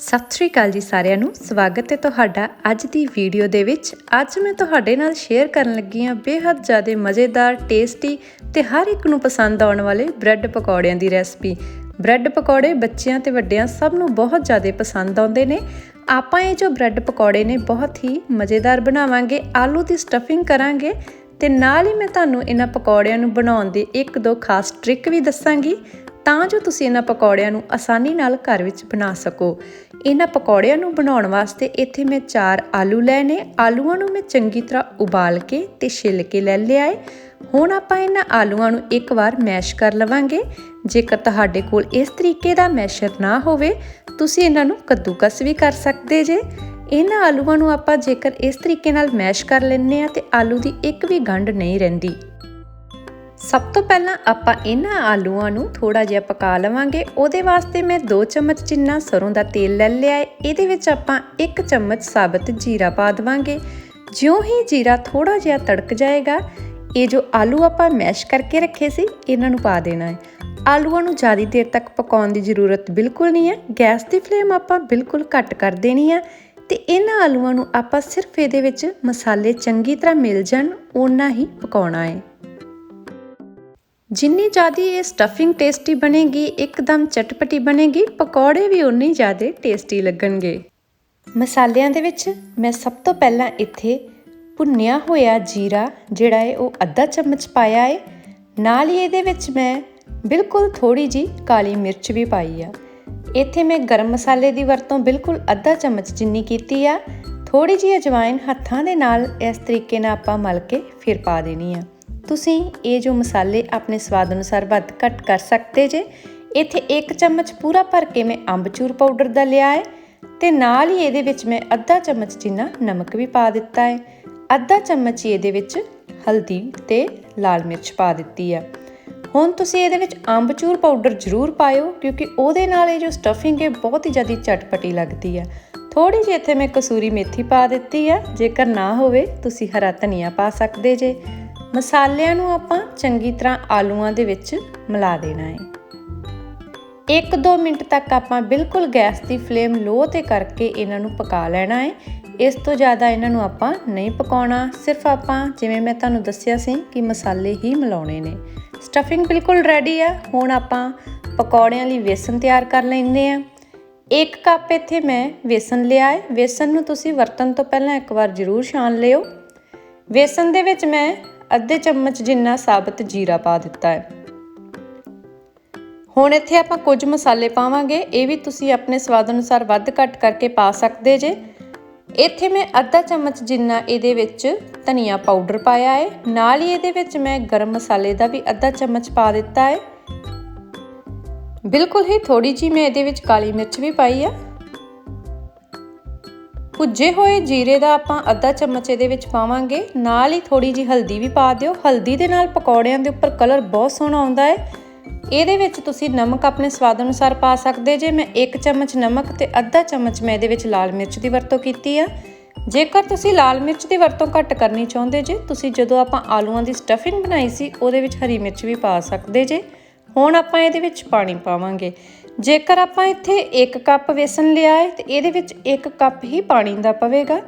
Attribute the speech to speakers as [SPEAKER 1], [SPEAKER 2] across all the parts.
[SPEAKER 1] ਸਤਿ ਸ਼੍ਰੀ ਅਕਾਲ ਜੀ ਸਾਰਿਆਂ ਨੂੰ। ਸਵਾਗਤ ਹੈ ਤੁਹਾਡਾ ਅੱਜ ਦੀ ਵੀਡੀਓ ਦੇ ਵਿੱਚ। ਅੱਜ ਮੈਂ ਤੁਹਾਡੇ ਨਾਲ ਸ਼ੇਅਰ ਕਰਨ ਲੱਗੀ ਹਾਂ ਬੇਹੱਦ ਜ਼ਿਆਦਾ ਮਜ਼ੇਦਾਰ ਟੇਸਟੀ ਤੇ ਹਰ ਇੱਕ ਨੂੰ ਪਸੰਦ ਆਉਣ ਵਾਲੇ ਬ੍ਰੈਡ ਪਕੌੜਿਆਂ ਦੀ ਰੈਸਪੀ ਬ੍ਰੈਡ ਪਕੌੜੇ ਬੱਚਿਆਂ ਤੇ ਵੱਡਿਆਂ ਸਭ ਨੂੰ ਬਹੁਤ ਜ਼ਿਆਦਾ ਪਸੰਦ ਆਉਂਦੇ ਨੇ। ਆਪਾਂ ਇਹ ਜੋ ਬ੍ਰੈਡ ਪਕੌੜੇ ਨੇ ਬਹੁਤ ਹੀ ਮਜ਼ੇਦਾਰ ਬਣਾਵਾਂਗੇ, ਆਲੂ ਦੀ ਸਟਫਿੰਗ ਕਰਾਂਗੇ ਤੇ ਨਾਲ ਹੀ ਮੈਂ ਤੁਹਾਨੂੰ ਇਹਨਾਂ ਪਕੌੜਿਆਂ ਨੂੰ ਬਣਾਉਣ ਦੀ ਇੱਕ ਦੋ ਖਾਸ ਟ੍ਰਿਕ ਵੀ ਦੱਸਾਂਗੀ। ਤਾਂ ਜੋ ਤੁਸੀਂ ਇਹਨਾਂ ਪਕੌੜਿਆਂ ਨੂੰ ਆਸਾਨੀ ਨਾਲ ਘਰ ਵਿੱਚ ਬਣਾ ਸਕੋ। ਇਹਨਾਂ ਪਕੌੜਿਆਂ ਨੂੰ ਬਣਾਉਣ ਵਾਸਤੇ ਇੱਥੇ ਮੈਂ 4 ਆਲੂ ਲਏ ਨੇ ਆਲੂਆਂ ਨੂੰ ਮੈਂ ਚੰਗੀ ਤਰ੍ਹਾਂ ਉਬਾਲ ਕੇ ਤੇ ਛਿੱਲ ਕੇ ਲੈ ਲਿਆ ਹੈ ਹੁਣ ਆਪਾਂ ਇਹਨਾਂ ਆਲੂਆਂ ਨੂੰ ਇੱਕ ਵਾਰ ਮੈਸ਼ ਕਰ ਲਵਾਂਗੇ। ਜੇਕਰ ਤੁਹਾਡੇ ਕੋਲ ਇਸ ਤਰੀਕੇ ਦਾ ਮੈਸ਼ਰ ਨਾ ਹੋਵੇ, ਤੁਸੀਂ ਇਹਨਾਂ ਨੂੰ ਕੱਦੂਕਸ ਵੀ ਕਰ ਸਕਦੇ ਜੇ। ਇਹਨਾਂ ਆਲੂਆਂ ਨੂੰ ਆਪਾਂ ਜੇਕਰ ਇਸ ਤਰੀਕੇ ਨਾਲ ਮੈਸ਼ ਕਰ ਲੈਂਦੇ ਆ ਤੇ ਆਲੂ ਦੀ ਇੱਕ ਵੀ ਗੰਢ ਨਹੀਂ ਰਹਿੰਦੀ। ਸਭ ਤੋਂ ਪਹਿਲਾਂ ਆਪਾਂ ਇਹਨਾਂ ਆਲੂਆਂ ਨੂੰ ਥੋੜਾ ਜਿਹਾ ਪਕਾ ਲਵਾਂਗੇ। ਉਹਦੇ ਵਾਸਤੇ ਮੈਂ 2 ਚਮਚ ਜਿੰਨਾ ਸਰੋਂ ਦਾ ਤੇਲ ਲੈ ਲਿਆ ਹੈ। ਇਹਦੇ ਵਿੱਚ ਆਪਾਂ 1 ਚਮਚ ਸਾਬਤ ਜੀਰਾ ਪਾ ਦਵਾਂਗੇ। ਜਿਉਂ ਹੀ ਜੀਰਾ ਥੋੜਾ ਜਿਹਾ ਤੜਕ ਜਾਏਗਾ, ਇਹ ਜੋ ਆਲੂ ਆਪਾਂ ਮੈਸ਼ ਕਰਕੇ ਰੱਖੇ ਸੀ, ਇਹਨਾਂ ਨੂੰ ਪਾ ਦੇਣਾ ਹੈ। ਆਲੂਆਂ ਨੂੰ ਜ਼ਿਆਦਾ ਦੇਰ ਤੱਕ ਪਕਾਉਣ ਦੀ ਜ਼ਰੂਰਤ ਬਿਲਕੁਲ ਨਹੀਂ ਹੈ। ਗੈਸ ਦੀ ਫਲੇਮ ਆਪਾਂ ਬਿਲਕੁਲ ਘੱਟ ਕਰ ਦੇਣੀ ਹੈ ਤੇ ਇਹਨਾਂ ਆਲੂਆਂ ਨੂੰ ਆਪਾਂ ਸਿਰਫ ਇਹਦੇ ਵਿੱਚ ਮਸਾਲੇ ਚੰਗੀ ਤਰ੍ਹਾਂ ਮਿਲ ਜਾਣ, ਓਨਾ ਹੀ ਪਕਾਉਣਾ ਹੈ। ਜਿੰਨੀ ਜ਼ਿਆਦਾ ਇਹ ਸਟਫਿੰਗ ਟੇਸਟੀ ਬਣੇਗੀ, ਇੱਕਦਮ ਚਟਪਟੀ ਬਣੇਗੀ, ਪਕੌੜੇ ਵੀ ਉਨੇ ਜ਼ਿਆਦਾ ਟੇਸਟੀ ਲੱਗਣਗੇ। ਮਸਾਲਿਆਂ ਦੇ ਵਿੱਚ ਮੈਂ ਸਭ ਤੋਂ ਪਹਿਲਾਂ ਇੱਥੇ ਭੁੰਨਿਆ ਹੋਇਆ ਜੀਰਾ, ਜਿਹੜਾ ਹੈ ਉਹ ਅੱਧਾ ਚਮਚ ਪਾਇਆ ਹੈ ਨਾਲ ਹੀ ਇਹਦੇ ਵਿੱਚ ਮੈਂ ਬਿਲਕੁਲ ਥੋੜੀ ਜੀ ਕਾਲੀ ਮਿਰਚ ਵੀ ਪਾਈ ਆ। ਇੱਥੇ ਮੈਂ ਗਰਮ ਮਸਾਲੇ ਦੀ ਵਰਤੋਂ ਬਿਲਕੁਲ ਅੱਧਾ ਚਮਚ ਜਿੰਨੀ ਕੀਤੀ ਆ। ਥੋੜੀ ਜੀ ਅਜਵਾਇਨ ਹੱਥਾਂ ਦੇ ਨਾਲ ਇਸ ਤਰੀਕੇ ਨਾਲ ਆਪਾਂ ਮਲ ਕੇ ਫਿਰ ਪਾ ਦੇਣੀ ਆ। ਤੁਸੀਂ ਇਹ ਜੋ ਮਸਾਲੇ ਆਪਣੇ ਸਵਾਦ ਅਨੁਸਾਰ ਵੱਧ ਘੱਟ ਕਰ ਸਕਦੇ ਜੇ, ਇੱਥੇ 1 ਚਮਚ ਪੂਰਾ ਭਰ ਕੇ ਮੈਂ ਅੰਬਚੂਰ ਪਾਊਡਰ ਦਾ ਲਿਆ ਹੈ ਤੇ ਨਾਲ ਹੀ ਇਹਦੇ ਵਿੱਚ ਮੈਂ ਅੱਧਾ ਚਮਚ ਜਿੰਨਾ ਨਮਕ ਵੀ ਪਾ ਦਿੱਤਾ ਹੈ। ਅੱਧਾ ਚਮਚ ਹੀ ਇਹਦੇ ਵਿੱਚ ਹਲਦੀ ਤੇ ਲਾਲ ਮਿਰਚ ਪਾ ਦਿੱਤੀ ਹੈ ਹੁਣ ਤੁਸੀਂ ਇਹਦੇ ਵਿੱਚ ਅੰਬਚੂਰ ਪਾਊਡਰ ਜ਼ਰੂਰ ਪਾਇਓ ਕਿਉਂਕਿ ਉਹਦੇ ਨਾਲ ਇਹ ਜੋ ਸਟਫਿੰਗ ਹੈ ਬਹੁਤ ਹੀ ਜ਼ਿਆਦਾ ਚਟਪਟੀ ਲੱਗਦੀ ਹੈ ਥੋੜੀ ਜਿਹੀ ਇੱਥੇ ਮੈਂ ਕਸੂਰੀ ਮੇਥੀ ਪਾ ਦਿੱਤੀ ਆ, ਜੇਕਰ ਨਾ ਹੋਵੇ ਤੁਸੀਂ ਹਰਾ ਧਨੀਆ ਪਾ ਸਕਦੇ ਜੇ। ਮਸਾਲਿਆਂ ਨੂੰ ਆਪਾਂ ਚੰਗੀ ਤਰ੍ਹਾਂ ਆਲੂਆਂ ਦੇ ਵਿੱਚ ਮਿਲਾ ਦੇਣਾ ਹੈ। 1-2 ਮਿੰਟ ਤੱਕ ਆਪਾਂ ਬਿਲਕੁਲ ਗੈਸ ਦੀ ਫਲੇਮ ਲੋ ਤੇ ਕਰਕੇ ਇਹਨਾਂ ਨੂੰ ਪਕਾ ਲੈਣਾ ਹੈ। ਇਸ ਤੋਂ ਜ਼ਿਆਦਾ ਇਹਨਾਂ ਨੂੰ ਆਪਾਂ ਨਹੀਂ ਪਕਾਉਣਾ। ਸਿਰਫ ਆਪਾਂ, ਜਿਵੇਂ ਮੈਂ ਤੁਹਾਨੂੰ ਦੱਸਿਆ ਸੀ ਕਿ ਮਸਾਲੇ ਹੀ ਮਿਲਾਉਣੇ ਨੇ। ਸਟਫਿੰਗ ਬਿਲਕੁਲ ਰੈਡੀ ਆ। ਹੁਣ ਆਪਾਂ ਪਕੌੜਿਆਂ ਲਈ ਵੇਸਨ ਤਿਆਰ ਕਰ ਲੈਂਦੇ ਆ ਇੱਕ ਕੱਪ ਇੱਥੇ ਮੈਂ ਵੇਸਨ ਲਿਆ ਹੈ। ਵੇਸਨ ਨੂੰ ਤੁਸੀਂ ਵਰਤਣ ਤੋਂ ਪਹਿਲਾਂ ਇੱਕ ਵਾਰ ਜ਼ਰੂਰ ਛਾਣ ਲਿਓ। ਵੇਸਨ ਦੇ ਵਿੱਚ ਮੈਂ ਅੱਧੇ ਚਮਚ ਜਿੰਨਾ ਸਾਬਤ ਜੀਰਾ ਪਾ ਦਿੱਤਾ ਹੈ। ਹੁਣ ਇੱਥੇ ਆਪਾਂ ਕੁਝ ਮਸਾਲੇ ਪਾਵਾਂਗੇ। ਇਹ ਵੀ ਤੁਸੀਂ ਆਪਣੇ ਸਵਾਦ ਅਨੁਸਾਰ ਵੱਧ ਘੱਟ ਕਰਕੇ ਪਾ ਸਕਦੇ ਜੇ। ਇੱਥੇ ਮੈਂ ਅੱਧਾ ਚਮਚ ਜਿੰਨਾ ਇਹਦੇ ਵਿੱਚ ਧਨੀਆ ਪਾਊਡਰ ਪਾਇਆ ਹੈ। ਨਾਲ ਹੀ ਇਹਦੇ ਵਿੱਚ ਮੈਂ ਗਰਮ ਮਸਾਲੇ ਦਾ ਵੀ ਅੱਧਾ ਚਮਚ ਪਾ ਦਿੱਤਾ ਹੈ। ਬਿਲਕੁਲ ਹੀ ਥੋੜੀ ਜੀ ਮੈਂ ਇਹਦੇ ਵਿੱਚ ਕਾਲੀ ਮਿਰਚ ਵੀ ਪਾਈ ਆ। ਭੁੱਜੇ ਹੋਏ ਜੀਰੇ ਦਾ ਆਪਾਂ ਅੱਧਾ ਚਮਚ ਇਹਦੇ ਵਿੱਚ ਪਾਵਾਂਗੇ। ਨਾਲ ਹੀ ਥੋੜੀ ਜੀ ਹਲਦੀ ਵੀ ਪਾ ਦਿਓ। ਹਲਦੀ ਦੇ ਨਾਲ ਪਕੌੜਿਆਂ ਦੇ ਉੱਪਰ ਕਲਰ ਬਹੁਤ ਸੋਹਣਾ ਆਉਂਦਾ ਹੈ। ਇਹਦੇ ਵਿੱਚ ਤੁਸੀਂ ਨਮਕ ਆਪਣੇ ਸਵਾਦ ਅਨੁਸਾਰ ਪਾ ਸਕਦੇ ਜੇ। ਮੈਂ 1 ਚਮਚ ਨਮਕ ਤੇ ਅੱਧਾ ਚਮਚ ਮੈਂ ਇਹਦੇ ਵਿੱਚ ਲਾਲ ਮਿਰਚ ਦੀ ਵਰਤੋਂ ਕੀਤੀ ਆ। ਜੇਕਰ ਤੁਸੀਂ ਲਾਲ ਮਿਰਚ ਦੀ ਵਰਤੋਂ ਘੱਟ ਕਰਨੀ ਚਾਹੁੰਦੇ ਜੇ, ਤੁਸੀਂ ਜਦੋਂ ਆਪਾਂ ਆਲੂਆਂ ਦੀ ਸਟਫਿੰਗ ਬਣਾਈ ਸੀ, ਉਹਦੇ ਵਿੱਚ ਹਰੀ ਮਿਰਚ ਵੀ ਪਾ ਸਕਦੇ ਜੇ। ਹੁਣ ਆਪਾਂ ਇਹਦੇ ਵਿੱਚ ਪਾਣੀ ਪਾਵਾਂਗੇ। ਜੇਕਰ ਆਪਾਂ ਇੱਥੇ 1 ਕੱਪ ਵੇਸਨ ਲਿਆ ਹੈ, ਤੇ ਇਹਦੇ ਵਿੱਚ 1 ਕੱਪ ਹੀ ਪਾਣੀ ਦਾ ਪਵੇਗਾ।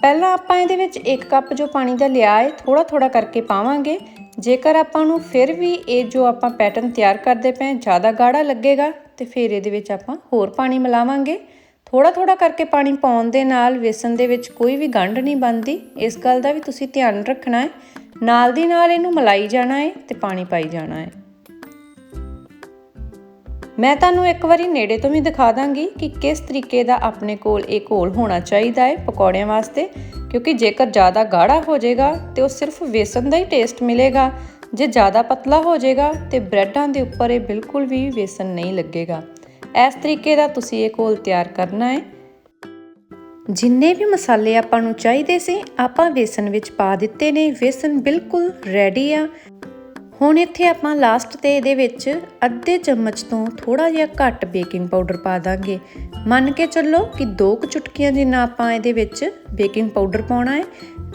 [SPEAKER 1] ਪਹਿਲਾਂ ਆਪਾਂ ਇਹਦੇ ਵਿੱਚ 1 ਕੱਪ ਜੋ ਪਾਣੀ ਦਾ ਲਿਆ ਹੈ ਥੋੜਾ ਥੋੜਾ ਕਰਕੇ ਪਾਵਾਂਗੇ। ਜੇਕਰ ਆਪਾਂ ਨੂੰ ਫਿਰ ਵੀ ਇਹ ਜੋ ਆਪਾਂ ਪੈਟਰਨ ਤਿਆਰ ਕਰਦੇ ਪਏ ਜ਼ਿਆਦਾ ਗਾੜਾ ਲੱਗੇਗਾ, ਤੇ ਫਿਰ ਇਹਦੇ ਵਿੱਚ ਆਪਾਂ ਹੋਰ ਪਾਣੀ ਮਿਲਾਵਾਂਗੇ। ਥੋੜਾ ਥੋੜਾ ਕਰਕੇ ਪਾਣੀ ਪਾਉਣ ਦੇ ਨਾਲ ਵੇਸਣ ਦੇ ਵਿੱਚ ਕੋਈ ਵੀ ਗੰਢ ਨਹੀਂ ਬਣਦੀ। ਇਸ ਗੱਲ ਦਾ ਵੀ ਤੁਸੀਂ ਧਿਆਨ ਰੱਖਣਾ ਹੈ। ਨਾਲ ਦੀ ਨਾਲ ਇਹਨੂੰ ਮਲਾਈ ਜਾਣਾ ਹੈ ਤੇ ਪਾਣੀ ਪਾਈ ਜਾਣਾ ਹੈ। ਮੈਂ ਤੁਹਾਨੂੰ ਇੱਕ ਵਾਰੀ ਨੇੜੇ ਤੋਂ ਵੀ ਦਿਖਾ ਦਾਂਗੀ ਕਿ ਕਿਸ ਤਰੀਕੇ ਦਾ ਆਪਣੇ ਕੋਲ ਇਹ ਘੋਲ ਹੋਣਾ ਚਾਹੀਦਾ ਹੈ ਪਕੌੜਿਆਂ ਵਾਸਤੇ, ਕਿਉਂਕਿ ਜੇਕਰ ਜ਼ਿਆਦਾ ਗਾੜਾ ਹੋ ਜਾਏਗਾ ਤੇ ਉਹ ਸਿਰਫ ਵੇਸਣ ਦਾ ਹੀ ਟੇਸਟ ਮਿਲੇਗਾ, ਜੇ ਜ਼ਿਆਦਾ ਪਤਲਾ ਹੋ ਜਾਏਗਾ ਤੇ ਬ੍ਰੈਡਾਂ ਦੇ ਉੱਪਰ ਇਹ ਬਿਲਕੁਲ ਵੀ ਵੇਸਣ ਨਹੀਂ ਲੱਗੇਗਾ। ਇਸ ਤਰੀਕੇ ਦਾ ਤੁਸੀਂ ਇਹ ਘੋਲ ਤਿਆਰ ਕਰਨਾ ਹੈ। ਜਿੰਨੇ ਵੀ ਮਸਾਲੇ ਆਪਾਂ ਨੂੰ ਚਾਹੀਦੇ ਸੀ, ਆਪਾਂ ਵੇਸਣ ਵਿੱਚ ਪਾ ਦਿੱਤੇ ਨੇ। ਵੇਸਣ ਬਿਲਕੁਲ ਰੈਡੀ ਆ। ਹੁਣ ਇੱਥੇ ਆਪਾਂ ਲਾਸਟ ਤੇ ਇਹਦੇ ਵਿੱਚ ਅੱਧੇ ਚਮਚ ਤੋਂ ਥੋੜਾ ਜਿਹਾ ਘੱਟ ਬੇਕਿੰਗ ਪਾਊਡਰ ਪਾ ਦਾਂਗੇ। ਮੰਨ ਕੇ ਚੱਲੋ ਕਿ ਦੋ ਕੁ ਚੁਟਕੀਆਂ ਜਿੰਨਾ ਆਪਾਂ ਇਹਦੇ ਵਿੱਚ ਬੇਕਿੰਗ ਪਾਊਡਰ ਪਾਉਣਾ ਹੈ।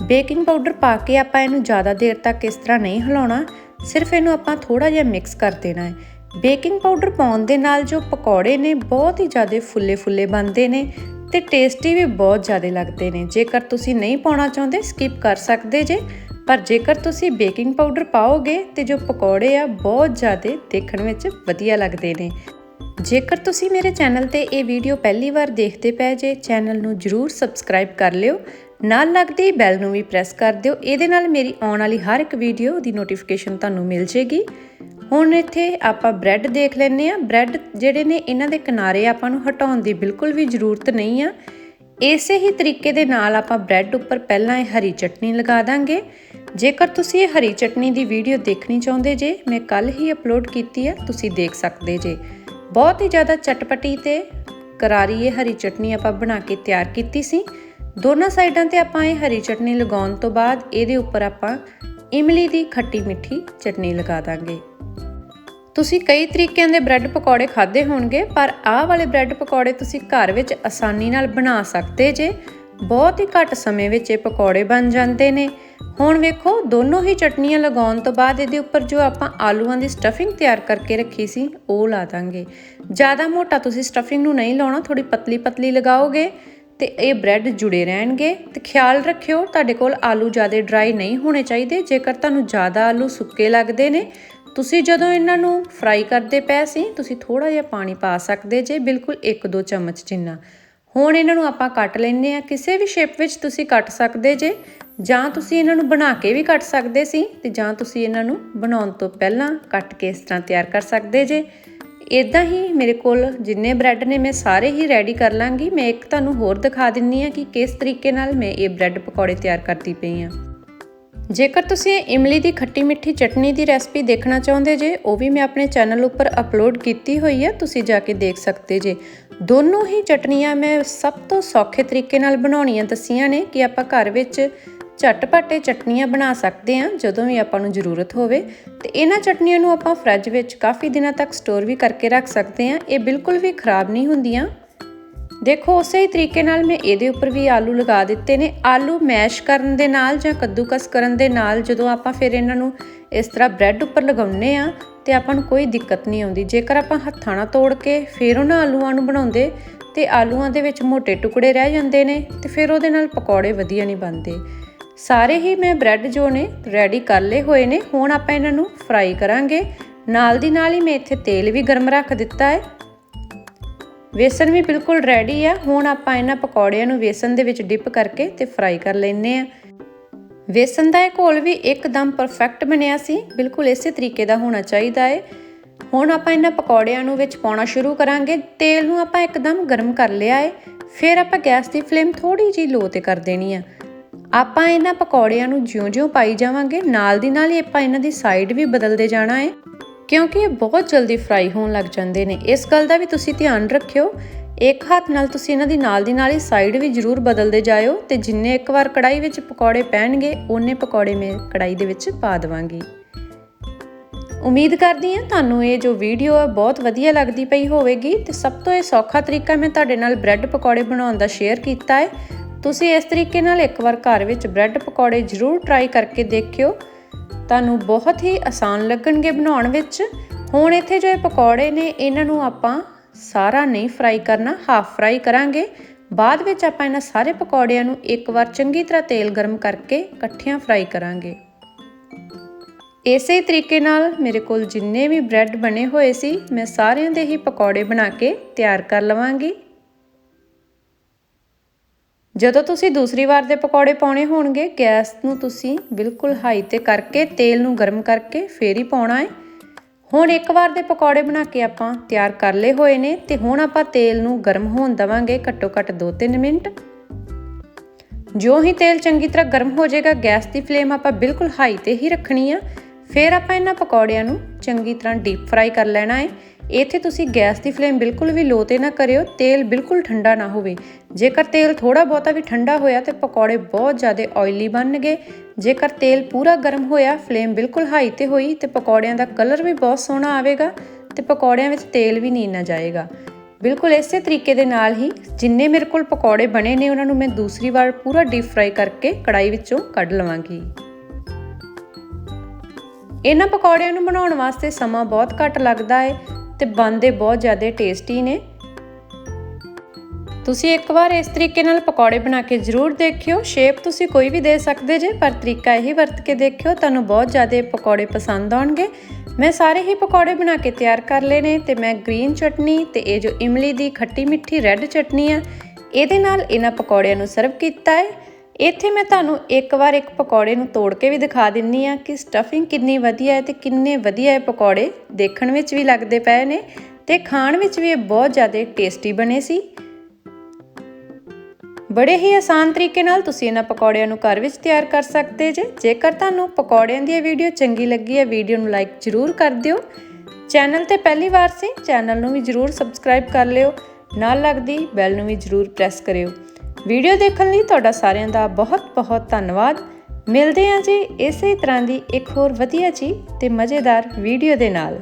[SPEAKER 1] ਬੇਕਿੰਗ ਪਾਊਡਰ ਪਾ ਕੇ ਆਪਾਂ ਇਹਨੂੰ ਜ਼ਿਆਦਾ ਦੇਰ ਤੱਕ ਇਸ ਤਰ੍ਹਾਂ ਨਹੀਂ ਹਿਲਾਉਣਾ, ਸਿਰਫ ਇਹਨੂੰ ਆਪਾਂ ਥੋੜਾ ਜਿਹਾ ਮਿਕਸ ਕਰ ਦੇਣਾ ਹੈ। ਬੇਕਿੰਗ ਪਾਊਡਰ ਪਾਉਣ ਦੇ ਨਾਲ ਜੋ ਪਕੌੜੇ ਨੇ ਬਹੁਤ ਹੀ ਜ਼ਿਆਦਾ ਫੁੱਲੇ-ਫੁੱਲੇ ਬਣਦੇ ਨੇ ਤੇ ਟੇਸਟੀ ਵੀ ਬਹੁਤ ਜ਼ਿਆਦਾ ਲੱਗਦੇ ਨੇ। ਜੇਕਰ ਤੁਸੀਂ ਨਹੀਂ ਪਾਉਣਾ ਚਾਹੁੰਦੇ ਸਕਿਪ ਕਰ ਸਕਦੇ ਜੇ। ਪਰ ਜੇਕਰ ਤੁਸੀਂ ਬੇਕਿੰਗ ਪਾਊਡਰ ਪਾਓਗੇ ਤੇ ਜੋ ਪਕੌੜੇ ਆ, ਬਹੁਤ ਜ਼ਿਆਦਾ ਦੇਖਣ ਵਿੱਚ ਵਧੀਆ ਲੱਗਦੇ ਨੇ। ਜੇਕਰ ਤੁਸੀਂ ਮੇਰੇ ਚੈਨਲ ਤੇ ਇਹ ਵੀਡੀਓ ਪਹਿਲੀ ਵਾਰ ਦੇਖਦੇ ਪਏ ਜੇ, ਚੈਨਲ ਨੂੰ ਜਰੂਰ ਸਬਸਕ੍ਰਾਈਬ ਕਰ ਲਿਓ। ਨਾਲ ਲੱਗਦੀ ਬੈਲ ਨੂੰ ਵੀ ਪ੍ਰੈਸ ਕਰ ਦਿਓ। ਇਹਦੇ ਨਾਲ ਮੇਰੀ ਆਉਣ ਵਾਲੀ ਹਰ ਇੱਕ ਵੀਡੀਓ ਦੀ ਨੋਟੀਫਿਕੇਸ਼ਨ ਤੁਹਾਨੂੰ ਮਿਲ ਜੇਗੀ। ਹੁਣ ਇੱਥੇ ਆਪਾਂ ਬ੍ਰੈਡ ਦੇਖ ਲੈਨੇ ਆ ਬ੍ਰੈਡ ਜਿਹੜੇ ਨੇ, ਇਹਨਾਂ ਦੇ ਕਿਨਾਰੇ ਆਪਾਂ ਨੂੰ ਹਟਾਉਣ ਦੀ ਬਿਲਕੁਲ ਵੀ ਜ਼ਰੂਰਤ ਨਹੀਂ ਆ। ਇਸੇ ਹੀ ਤਰੀਕੇ ਦੇ ਨਾਲ ਆਪਾਂ ਬ੍ਰੈਡ ਉੱਪਰ ਪਹਿਲਾਂ ਇਹ ਹਰੀ ਚਟਨੀ ਲਗਾ ਦਾਂਗੇ। ਜੇਕਰ ਤੁਸੀਂ ਇਹ ਹਰੀ ਚਟਨੀ ਦੀ ਵੀਡੀਓ ਦੇਖਣੀ ਚਾਹੁੰਦੇ ਜੇ, ਮੈਂ ਕੱਲ ਹੀ ਅਪਲੋਡ ਕੀਤੀ ਹੈ, ਤੁਸੀਂ ਦੇਖ ਸਕਦੇ ਜੇ। ਬਹੁਤ ਹੀ ਜ਼ਿਆਦਾ ਚਟਪਟੀ ਤੇ ਕਰਾਰੀ ਇਹ ਹਰੀ ਚਟਨੀ ਆਪਾਂ ਬਣਾ ਕੇ ਤਿਆਰ ਕੀਤੀ ਸੀ। ਦੋਨਾਂ ਸਾਈਡਾਂ ਤੇ ਆਪਾਂ ਇਹ ਹਰੀ ਚਟਨੀ ਲਗਾਉਣ ਤੋਂ ਬਾਅਦ ਇਹਦੇ ਉੱਪਰ ਆਪਾਂ ਇਮਲੀ ਦੀ ਖੱਟੀ ਮਿੱਠੀ ਚਟਨੀ ਲਗਾ ਦਾਂਗੇ। ਤੁਸੀਂ ਕਈ ਤਰੀਕਿਆਂ ਦੇ ਬ੍ਰੈਡ ਪਕੌੜੇ ਖਾਦੇ ਹੋਣਗੇ, ਪਰ ਆਹ ਵਾਲੇ ਬ੍ਰੈਡ ਪਕੌੜੇ ਤੁਸੀਂ ਘਰ ਵਿੱਚ ਆਸਾਨੀ ਨਾਲ ਬਣਾ ਸਕਦੇ ਜੇ। ਬਹੁਤ ਹੀ ਘੱਟ ਸਮੇਂ ਵਿੱਚ ਇਹ ਪਕੌੜੇ ਬਣ ਜਾਂਦੇ ਨੇ। ਹੁਣ ਵੇਖੋ, ਦੋਨੋਂ ਹੀ ਚਟਨੀਆਂ ਲਗਾਉਣ ਤੋਂ ਬਾਅਦ ਇਹਦੇ ਉੱਪਰ ਜੋ ਆਪਾਂ ਆਲੂਆਂ ਦੀ ਸਟਫਿੰਗ ਤਿਆਰ ਕਰਕੇ ਰੱਖੀ ਸੀ, ਉਹ ਲਾ ਦਾਂਗੇ। ਜ਼ਿਆਦਾ ਮੋਟਾ ਤੁਸੀਂ ਸਟਫਿੰਗ ਨੂੰ ਨਹੀਂ ਲਾਉਣਾ ਥੋੜੀ ਪਤਲੀ ਪਤਲੀ ਲਗਾਓਗੇ ਤੇ ਇਹ ਬ੍ਰੈਡ ਜੁੜੇ ਰਹਿਣਗੇ। ਤੇ ਖਿਆਲ ਰੱਖਿਓ, ਤੁਹਾਡੇ ਕੋਲ ਆਲੂ ਜ਼ਿਆਦਾ ਡਰਾਈ ਨਹੀਂ ਹੋਣੇ ਚਾਹੀਦੇ, ਜੇਕਰ ਤੁਹਾਨੂੰ ਜ਼ਿਆਦਾ ਆਲੂ ਸੁੱਕੇ ਲੱਗਦੇ ਨੇ। ਤੁਸੀਂ ਜਦੋਂ ਇਹਨਾਂ ਨੂੰ ਫਰਾਈ ਕਰਦੇ ਪਏ ਸੀ, ਤੁਸੀਂ ਥੋੜਾ ਜਿਹਾ ਪਾਣੀ ਪਾ ਸਕਦੇ ਜੇ, ਬਿਲਕੁਲ 1-2 ਚਮਚ ਜਿੰਨਾ। ਹੁਣ ਇਹਨਾਂ ਨੂੰ ਆਪਾਂ ਕੱਟ ਲੈਨੇ ਆ ਕਿਸੇ ਵੀ ਸ਼ੇਪ ਵਿੱਚ ਤੁਸੀਂ ਕੱਟ ਸਕਦੇ ਜੇ, ਜਾਂ ਤੁਸੀਂ ਇਹਨਾਂ ਨੂੰ ਬਣਾ ਕੇ ਵੀ ਕੱਟ ਸਕਦੇ ਸੀ, ਤੇ ਜਾਂ ਤੁਸੀਂ ਇਹਨਾਂ ਨੂੰ ਬਣਾਉਣ ਤੋਂ ਪਹਿਲਾਂ ਕੱਟ ਕੇ ਇਸ ਤਰ੍ਹਾਂ ਤਿਆਰ ਕਰ ਸਕਦੇ ਜੇ। ਇਦਾਂ ਹੀ ਮੇਰੇ ਕੋਲ ਜਿੰਨੇ ਬ੍ਰੈਡ ਨੇ, ਮੈਂ ਸਾਰੇ ਹੀ ਰੈਡੀ ਕਰ ਲਾਂਗੀ। ਮੈਂ ਇੱਕ ਤੁਹਾਨੂੰ ਹੋਰ ਦਿਖਾ ਦਿੰਨੀ ਆ ਕਿ ਕਿਸ ਤਰੀਕੇ ਨਾਲ ਮੈਂ ਇਹ ਬ੍ਰੈਡ ਪਕੌੜੇ ਤਿਆਰ ਕਰਦੀ ਪਈ ਆ ਜੇਕਰ ਤੁਸੀਂ ਇਮਲੀ ਦੀ ਖੱਟੀ ਮਿੱਠੀ ਚਟਨੀ ਦੀ ਰੈਸਪੀ ਦੇਖਣਾ ਚਾਹੁੰਦੇ ਜੇ, ਉਹ ਵੀ ਮੈਂ ਆਪਣੇ ਚੈਨਲ ਉੱਪਰ ਅਪਲੋਡ ਕੀਤੀ ਹੋਈ ਹੈ, ਤੁਸੀਂ ਜਾ ਕੇ ਦੇਖ ਸਕਦੇ ਜੇ। ਦੋਨੋਂ ਹੀ ਚਟਨੀਆਂ ਮੈਂ ਸਭ ਤੋਂ ਸੌਖੇ ਤਰੀਕੇ ਨਾਲ ਬਣਾਉਣੀਆਂ ਦੱਸੀਆਂ ਨੇ ਕਿ ਆਪਾਂ ਘਰ ਵਿੱਚ ਝਟਪਟੇ ਚਟਨੀਆਂ ਬਣਾ ਸਕਦੇ ਹਾਂ, ਜਦੋਂ ਵੀ ਆਪਾਂ ਨੂੰ ਜ਼ਰੂਰਤ ਹੋਵੇ। ਤੇ ਇਹਨਾਂ ਚਟਨੀਆਂ ਨੂੰ ਆਪਾਂ ਫ੍ਰਿਜ ਵਿੱਚ ਕਾਫੀ ਦਿਨਾਂ ਤੱਕ ਸਟੋਰ ਵੀ ਕਰਕੇ ਰੱਖ ਸਕਦੇ ਹਾਂ। ਇਹ ਬਿਲਕੁਲ ਵੀ ਖਰਾਬ ਨਹੀਂ ਹੁੰਦੀਆਂ। ਦੇਖੋ, ਉਸੇ ਹੀ ਤਰੀਕੇ ਨਾਲ ਮੈਂ ਇਹਦੇ ਉੱਪਰ ਵੀ ਆਲੂ ਲਗਾ ਦਿੱਤੇ ਨੇ। ਆਲੂ ਮੈਸ਼ ਕਰਨ ਦੇ ਨਾਲ ਜਾਂ ਕੱਦੂਕਸ ਕਰਨ ਦੇ ਨਾਲ ਜਦੋਂ ਆਪਾਂ ਫਿਰ ਇਹਨਾਂ ਨੂੰ ਇਸ ਤਰ੍ਹਾਂ ਬ੍ਰੈਡ ਉੱਪਰ ਲਗਾਉਨੇ ਆ ਤੇ ਆਪਾਂ ਨੂੰ ਕੋਈ ਦਿੱਕਤ ਨਹੀਂ ਆਉਂਦੀ। ਜੇਕਰ ਆਪਾਂ ਹੱਥਾਂ ਨਾਲ ਤੋੜ ਕੇ ਫਿਰ ਉਹਨਾਂ ਆਲੂਆਂ ਨੂੰ ਬਣਾਉਂਦੇ ਤੇ ਆਲੂਆਂ ਦੇ ਵਿੱਚ ਮੋٹے ਟੁਕੜੇ ਰਹਿ ਜਾਂਦੇ ਨੇ ਤੇ ਫਿਰ ਉਹਦੇ ਨਾਲ ਪਕੌੜੇ ਵਧੀਆ ਨਹੀਂ ਬਣਦੇ। ਸਾਰੇ ਹੀ ਮੈਂ ਬ੍ਰੈਡ ਜੋ ਨੇ ਰੈਡੀ ਕਰ ਲਏ ਹੋਏ ਨੇ। ਹੁਣ ਆਪਾਂ ਇਹਨਾਂ ਨੂੰ ਫਰਾਈ ਕਰਾਂਗੇ। ਨਾਲ ਦੀ ਨਾਲ ਹੀ ਮੈਂ ਇੱਥੇ ਤੇਲ ਵੀ ਗਰਮ ਰੱਖ ਦਿੱਤਾ ਹੈ। ਵੇਸਣ ਵੀ ਬਿਲਕੁਲ ਰੈਡੀ ਆ। ਹੁਣ ਆਪਾਂ ਇਹਨਾਂ ਪਕੌੜਿਆਂ ਨੂੰ ਵੇਸਣ ਦੇ ਵਿੱਚ ਡਿਪ ਕਰਕੇ ਤੇ ਫਰਾਈ ਕਰ ਲੈਨੇ ਆ। ਵੇਸਣ ਦਾ ਇਹ ਘੋਲ ਵੀ ਇੱਕਦਮ ਪਰਫੈਕਟ ਬਣਿਆ ਸੀ। ਬਿਲਕੁਲ ਇਸੇ ਤਰੀਕੇ ਦਾ ਹੋਣਾ ਚਾਹੀਦਾ ਹੈ ਹੁਣ ਆਪਾਂ ਇਹਨਾਂ ਪਕੌੜਿਆਂ ਨੂੰ ਵਿੱਚ ਪਾਉਣਾ ਸ਼ੁਰੂ ਕਰਾਂਗੇ। ਤੇਲ ਨੂੰ ਆਪਾਂ ਇੱਕਦਮ ਗਰਮ ਕਰ ਲਿਆ ਹੈ ਫਿਰ ਆਪਾਂ ਗੈਸ ਦੀ ਫਲੇਮ ਥੋੜੀ ਜੀ ਲੋ ਤੇ ਕਰ ਦੇਣੀ ਆ। ਆਪਾਂ ਇਹਨਾਂ ਪਕੌੜਿਆਂ ਨੂੰ ਜਿਉਂ-ਜਿਉਂ ਪਾਈ ਜਾਵਾਂਗੇ। ਨਾਲ ਦੀ ਨਾਲ ਹੀ ਆਪਾਂ ਇਹਨਾਂ ਦੀ ਸਾਈਡ ਵੀ ਬਦਲਦੇ ਜਾਣਾ ਏ। ਕਿਉਂਕਿ ਇਹ ਬਹੁਤ ਜਲਦੀ ਫਰਾਈ ਹੋਣ ਲੱਗ ਜਾਂਦੇ ਨੇ। ਇਸ ਗੱਲ ਦਾ ਵੀ ਤੁਸੀਂ ਧਿਆਨ ਰੱਖਿਓ। ਇੱਕ ਹੱਥ ਨਾਲ ਤੁਸੀਂ ਇਹਨਾਂ ਦੀ ਨਾਲ ਦੀ ਨਾਲ ਹੀ ਸਾਈਡ ਵੀ ਜ਼ਰੂਰ ਬਦਲਦੇ ਜਾਇਓ ਤੇ ਜਿੰਨੇ ਇੱਕ ਵਾਰ ਕੜਾਈ ਵਿੱਚ ਪਕੌੜੇ ਪੈਣਗੇ ਉਹਨੇ ਪਕੌੜੇ ਮੈਂ ਕੜਾਈ ਦੇ ਵਿੱਚ ਪਾ ਦਵਾਂਗੀ। ਉਮੀਦ ਕਰਦੀ ਹਾਂ ਤੁਹਾਨੂੰ ਇਹ ਜੋ ਵੀਡੀਓ ਹੈ ਬਹੁਤ ਵਧੀਆ ਲੱਗਦੀ ਪਈ ਹੋਵੇਗੀ ਤੇ ਸਭ ਤੋਂ ਇਹ ਸੌਖਾ ਤਰੀਕਾ ਮੈਂ ਤੁਹਾਡੇ ਨਾਲ ਬ੍ਰੈਡ ਪਕੌੜੇ ਬਣਾਉਣ ਦਾ ਸ਼ੇਅਰ ਕੀਤਾ ਹੈ। ਤੁਸੀਂ ਇਸ ਤਰੀਕੇ ਨਾਲ ਇੱਕ ਵਾਰ ਘਰ ਵਿੱਚ ਬ੍ਰੈਡ ਪਕੌੜੇ ਜ਼ਰੂਰ ਟਰਾਈ ਕਰਕੇ ਦੇਖਿਓ। ਤੁਹਾਨੂੰ ਬਹੁਤ ਹੀ ਆਸਾਨ ਲੱਗਣਗੇ ਬਣਾਉਣ ਵਿੱਚ। ਹੁਣ ਇੱਥੇ ਜੋ ਇਹ ਪਕੌੜੇ ਨੇ, ਇਹਨਾਂ ਨੂੰ ਆਪਾਂ ਸਾਰਾ ਨਹੀਂ ਫਰਾਈ ਕਰਨਾ ਹਾਫ ਫਰਾਈ ਕਰਾਂਗੇ। ਬਾਅਦ ਵਿੱਚ ਆਪਾਂ ਇਹਨਾਂ ਸਾਰੇ ਪਕੌੜਿਆਂ ਨੂੰ ਇੱਕ ਵਾਰ ਚੰਗੀ ਤਰ੍ਹਾਂ ਤੇਲ ਗਰਮ ਕਰਕੇ ਇਕੱਠਿਆਂ ਫਰਾਈ ਕਰਾਂਗੇ। ਇਸੇ ਤਰੀਕੇ ਨਾਲ ਮੇਰੇ ਕੋਲ ਜਿੰਨੇ ਵੀ ਬ੍ਰੈਡ ਬਣੇ ਹੋਏ ਸੀ, ਮੈਂ ਸਾਰਿਆਂ ਦੇ ਹੀ ਪਕੌੜੇ ਬਣਾ ਕੇ ਤਿਆਰ ਕਰ ਲਵਾਂਗੀ। ਜਦੋਂ ਤੁਸੀਂ ਦੂਸਰੀ ਵਾਰ ਦੇ ਪਕੌੜੇ ਪਾਉਣੇ ਹੋਣਗੇ, ਗੈਸ ਨੂੰ ਤੁਸੀਂ ਬਿਲਕੁਲ ਹਾਈ ਤੇ ਕਰਕੇ ਤੇਲ ਨੂੰ ਗਰਮ ਕਰਕੇ ਫੇਰ ਹੀ ਪਾਉਣਾ ਹੈ। ਹੁਣ ਇੱਕ ਵਾਰ ਦੇ ਪਕੌੜੇ ਬਣਾ ਕੇ ਆਪਾਂ ਤਿਆਰ ਕਰ ਲਏ ਹੋਏ ਨੇ ਤੇ ਹੁਣ ਆਪਾਂ ਤੇਲ ਨੂੰ ਗਰਮ ਹੋਣ ਦਵਾਂਗੇ ਘੱਟੋ ਘੱਟ 2-3 ਮਿੰਟ। ਜੋ ਹੀ ਤੇਲ ਚੰਗੀ ਤਰ੍ਹਾਂ ਗਰਮ ਹੋ ਜਾਏਗਾ, ਗੈਸ ਦੀ ਫਲੇਮ ਆਪਾਂ ਬਿਲਕੁਲ ਹਾਈ ਤੇ ਹੀ ਰੱਖਣੀ ਆ। ਫਿਰ ਆਪਾਂ ਇਹਨਾਂ ਪਕੌੜਿਆਂ ਨੂੰ ਚੰਗੀ ਤਰ੍ਹਾਂ ਡੀਪ ਫਰਾਈ ਕਰ ਲੈਣਾ ਹੈ। ਇੱਥੇ ਤੁਸੀਂ ਗੈਸ ਦੀ ਫਲੇਮ ਬਿਲਕੁਲ ਵੀ ਲੋ ਤੇ ਨਾ ਕਰਿਓ, ਤੇਲ ਬਿਲਕੁਲ ਠੰਡਾ ਨਾ ਹੋਵੇ। ਜੇਕਰ ਤੇਲ ਥੋੜਾ ਬਹੁਤਾ ਵੀ ਠੰਡਾ ਹੋਇਆ ਤੇ ਪਕੌੜੇ ਬਹੁਤ ਜ਼ਿਆਦਾ ਆਇਲੀ ਬਣਨਗੇ। ਜੇਕਰ ਤੇਲ ਪੂਰਾ ਗਰਮ ਹੋਇਆ, ਫਲੇਮ ਬਿਲਕੁਲ ਹਾਈ ਤੇ ਹੋਈ ਤੇ ਪਕੌੜਿਆਂ ਦਾ ਕਲਰ ਵੀ ਬਹੁਤ ਸੋਹਣਾ ਆਵੇਗਾ ਤੇ ਪਕੌੜਿਆਂ ਵਿੱਚ ਤੇਲ ਵੀ ਨਹੀਂ ਨਾ ਜਾਏਗਾ। ਬਿਲਕੁਲ ਇਸੇ ਤਰੀਕੇ ਦੇ ਨਾਲ ਹੀ ਜਿੰਨੇ ਮੇਰੇ ਕੋਲ ਪਕੌੜੇ ਬਣੇ ਨੇ, ਉਹਨਾਂ ਨੂੰ ਮੈਂ ਦੂਸਰੀ ਵਾਰ ਪੂਰਾ ਡੀਪ ਫਰਾਈ ਕਰਕੇ ਕੜਾਈ ਵਿੱਚੋਂ ਕੱਢ ਲਵਾਂਗੀ। ਇਹਨਾਂ ਪਕੌੜਿਆਂ ਨੂੰ ਬਣਾਉਣ ਵਾਸਤੇ ਸਮਾਂ ਬਹੁਤ ਘੱਟ ਲੱਗਦਾ ਹੈ ਤੇ ਬਣਦੇ ਬਹੁਤ ਜ਼ਿਆਦਾ ਟੇਸਟੀ ਨੇ। ਤੁਸੀਂ ਇੱਕ ਵਾਰ ਇਸ ਤਰੀਕੇ ਨਾਲ ਪਕੌੜੇ ਬਣਾ ਕੇ ਜ਼ਰੂਰ ਦੇਖਿਓ। ਸ਼ੇਪ ਤੁਸੀਂ ਕੋਈ ਵੀ ਦੇ ਸਕਦੇ ਜੇ, ਪਰ ਤਰੀਕਾ ਇਹੀ ਵਰਤ ਕੇ ਦੇਖਿਓ, ਤੁਹਾਨੂੰ ਬਹੁਤ ਜ਼ਿਆਦਾ ਪਕੌੜੇ ਪਸੰਦ ਆਉਣਗੇ। ਮੈਂ ਸਾਰੇ ਹੀ ਪਕੌੜੇ ਬਣਾ ਕੇ ਤਿਆਰ ਕਰ ਲਏ ਨੇ ਤੇ ਮੈਂ ਗ੍ਰੀਨ ਚਟਨੀ ਤੇ ਇਹ ਜੋ ਇਮਲੀ ਦੀ ਖੱਟੀ ਮਿੱਠੀ ਰੈੱਡ ਚਟਨੀ ਆ, ਇਹਦੇ ਨਾਲ ਇਹਨਾਂ ਪਕੌੜਿਆਂ ਨੂੰ ਸਰਵ ਕੀਤਾ ਹੈ। ਇੱਥੇ ਮੈਂ ਤੁਹਾਨੂੰ ਇੱਕ ਵਾਰ ਇੱਕ ਪਕੌੜੇ ਨੂੰ ਤੋੜ ਕੇ ਵੀ ਦਿਖਾ ਦਿੰਨੀ ਆ ਕਿ ਸਟਫਿੰਗ ਕਿੰਨੀ ਵਧੀਆ ਹੈ ਤੇ ਕਿੰਨੇ ਵਧੀਆ ਹੈ ਪਕੌੜੇ ਦੇਖਣ ਵਿੱਚ ਵੀ ਲੱਗਦੇ ਪਏ ਨੇ ਤੇ ਖਾਣ ਵਿੱਚ ਵੀ ਇਹ ਬਹੁਤ ਜ਼ਿਆਦਾ ਟੇਸਟੀ ਬਣੇ ਸੀ। ਬੜੇ ਹੀ ਆਸਾਨ ਤਰੀਕੇ ਨਾਲ ਤੁਸੀਂ ਇਹਨਾਂ ਪਕੌੜਿਆਂ ਨੂੰ ਘਰ ਵਿੱਚ ਤਿਆਰ ਕਰ ਸਕਦੇ ਜੇ। ਜੇਕਰ ਤੁਹਾਨੂੰ ਪਕੌੜਿਆਂ ਦੀ ਇਹ ਵੀਡੀਓ ਚੰਗੀ ਲੱਗੀ ਹੈ, ਵੀਡੀਓ ਨੂੰ ਲਾਈਕ ਜ਼ਰੂਰ ਕਰ ਦਿਓ। ਚੈਨਲ ਤੇ ਪਹਿਲੀ ਵਾਰ ਸੀ, ਚੈਨਲ ਨੂੰ ਵੀ ਜ਼ਰੂਰ ਸਬਸਕ੍ਰਾਈਬ ਕਰ ਲਿਓ। ਨਾਲ ਲੱਗਦੀ ਬੈਲ ਨੂੰ ਵੀ ਜ਼ਰੂਰ ਪ੍ਰੈਸ ਕਰਿਓ। ਵੀਡੀਓ ਦੇਖਣ ਲਈ ਤੁਹਾਡਾ ਸਾਰਿਆਂ ਦਾ ਬਹੁਤ ਬਹੁਤ ਧੰਨਵਾਦ। ਮਿਲਦੇ ਹਾਂ ਜੀ ਇਸੇ ਤਰ੍ਹਾਂ ਦੀ ਇੱਕ ਹੋਰ ਵਧੀਆ ਜੀ ਤੇ ਮਜ਼ੇਦਾਰ ਵੀਡੀਓ ਦੇ ਨਾਲ।